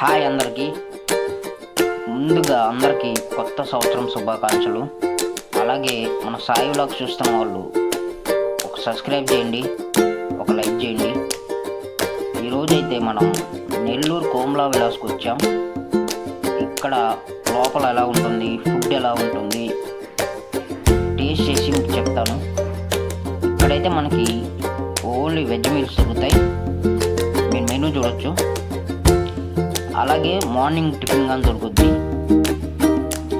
Hi అందరికీ. ముందుగా అందరికీ కొత్త సంవత్సరం శుభాకాంక్షలు. అలాగే మన సాయి వ్లాగ్ చూస్తున్న వాళ్ళు ఒక సబ్స్క్రైబ్ చేయండి ఒక లైక్ చేయండి. ఈరోజైతే మనం నెల్లూరు కోమ్లా విలాస్కి వచ్చాం. ఇక్కడ లోపల ఎలా ఉంటుంది ఫుడ్ ఎలా ఉంటుంది టేస్ట్ చేసి మీకు చెప్తాను. ఇక్కడైతే మనకి ఓన్లీ వెజ్ మీల్స్ దొరుకుతాయి. మీరు మెనూ చూడొచ్చు. అలాగే మార్నింగ్ టిఫిన్ కానీ దొరుకుద్ది.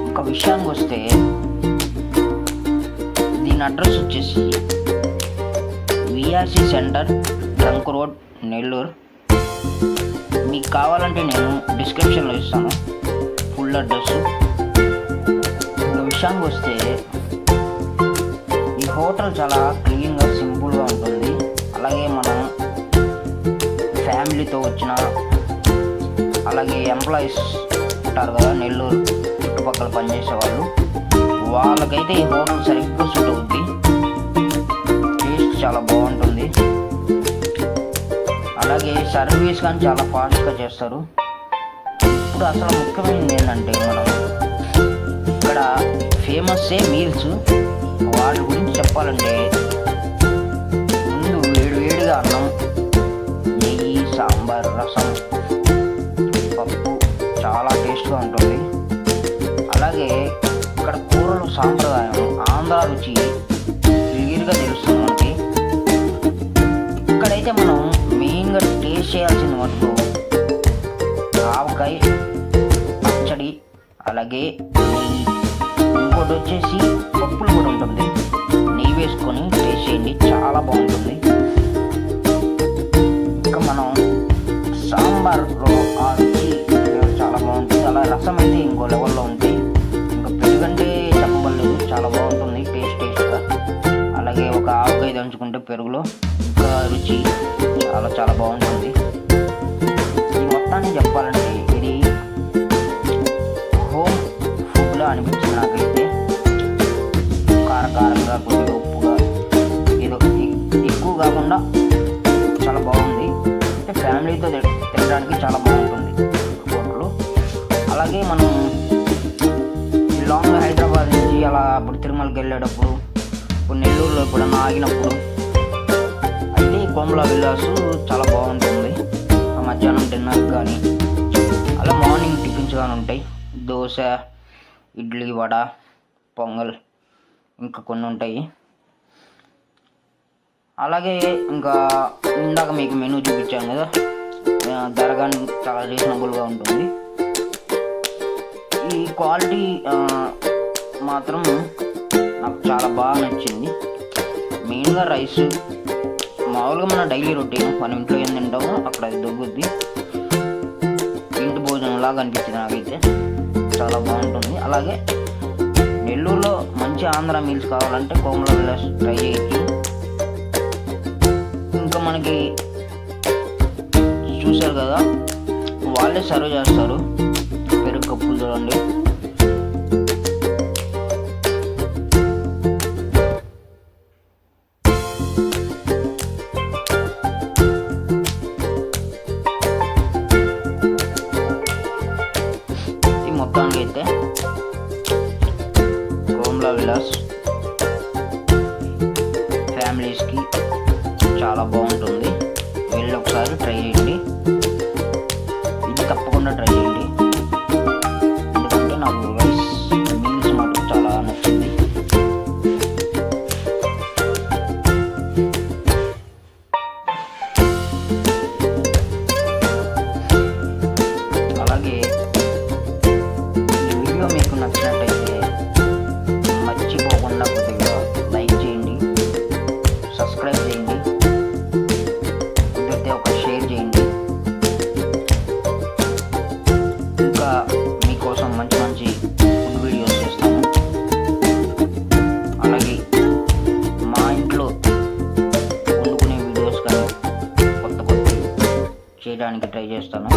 ఒక విషయానికి వస్తే దీని అడ్రస్ వచ్చేసి VRC centre trunk road Nellore. మీకు కావాలంటే నేను డిస్క్రిప్షన్లో ఇస్తాను. Full address. ఇంకా విషయానికి వస్తే ఈ హోటల్ చాలా క్లీన్గా సింపుల్గా ఉంటుంది. అలాగే మనం ఫ్యామిలీతో వచ్చిన అలాగే ఎంప్లాయీస్ ఉంటారు కదా నెల్లూరు చుట్టుపక్కల పనిచేసే వాళ్ళు వాళ్ళకైతే ఈ హోటల్ సరిగ్గా సూట్ అవుద్ది. టేస్ట్ చాలా బాగుంటుంది. అలాగే సర్వీస్ కానీ చాలా ఫాస్ట్గా చేస్తారు. ఇప్పుడు అసలు ముఖ్యమైనది ఏంటంటే మనం ఇక్కడ ఫేమస్సే మీల్స్ వాటి గురించి చెప్పాలంటే ముందు వేడి వేడిగా అన్నం నెయ్యి సాంబార్ రసం సాంప్రదాయం ఆంధ్ర రుచి క్లియర్గా తెలుస్తుంది మనకి ఇక్కడైతే మనం మెయిన్గా టేస్ట్ చేయాల్సింది మటుకు ఆవకాయ పచ్చడి అలాగే నెయ్యి ఇంకోటి వచ్చేసి పప్పులు కూడా ఉంటుంది. నెయ్యి వేసుకొని టేస్ట్ చేయండి చాలా బాగుంటుంది. ఇంకా మనం సాంబార్లో ఆ రుచి చాలా బాగుంటుంది. అలా రసం అయితే ఇంకో లెవెల్లో ఉంటుంది చాలా బాగుంటుంది. ఈ మొత్తాన్ని చెప్పాలంటే ఇది హోమ్ ఫుడ్లా అనిపించింది నాకైతే. కారకారంగా కొద్దిగా ఉప్పుగా ఏదో ఎక్కువ కాకుండా చాలా బాగుంది. అంటే ఫ్యామిలీతో తినడానికి చాలా బాగుంటుంది హోటల్. అలాగే మనం లాంగ్ హైదరాబాద్ నుంచి అలా అప్పుడు తిరుమలకి వెళ్ళేటప్పుడు ఇప్పుడు నెల్లూరులో ఎప్పుడన్నా ఆగినప్పుడు కోమలా విల్లాస్ చాలా బాగుంటుంది. మధ్యాహ్నం డిన్నర్ కానీ అలా మార్నింగ్ టిఫిన్స్ కానీ ఉంటాయి. దోశ ఇడ్లీ వడ పొంగల్ ఇంకా కొన్ని ఉంటాయి. అలాగే ఇంకా ఇందాక మీకు మెనూ చూపించాను కదా ధర కానీ చాలా రీజనబుల్గా ఉంటుంది. ఈ క్వాలిటీ మాత్రం నాకు చాలా బాగా నచ్చింది. మెయిన్గా రైస్ మామూలుగా మన డైలీ రొటీన్ మనం ఇంట్లో ఏం తింటామో అక్కడ అది దొరుకుద్ది. ఇంటి భోజనం లాగా అనిపించింది నాకైతే. చాలా బాగుంటుంది. అలాగే నెల్లూరులో మంచి ఆంధ్ర మీల్స్ కావాలంటే కోమల విలాస్ ట్రై చేయొచ్చు ఇంకా మనకి చూశారు కదా వాళ్ళే సర్వ్ చేస్తారు. పెరుగు కప్పులు చూడండి. కోమ్లా విలాస్ ఫ్యామిలీస్కి చాలా బాగుంటుంది. వెళ్ళి ఒకసారి ట్రై చేయండి. ఇది తప్పకుండా ట్రై చేయడానికి ట్రై చేస్తాను.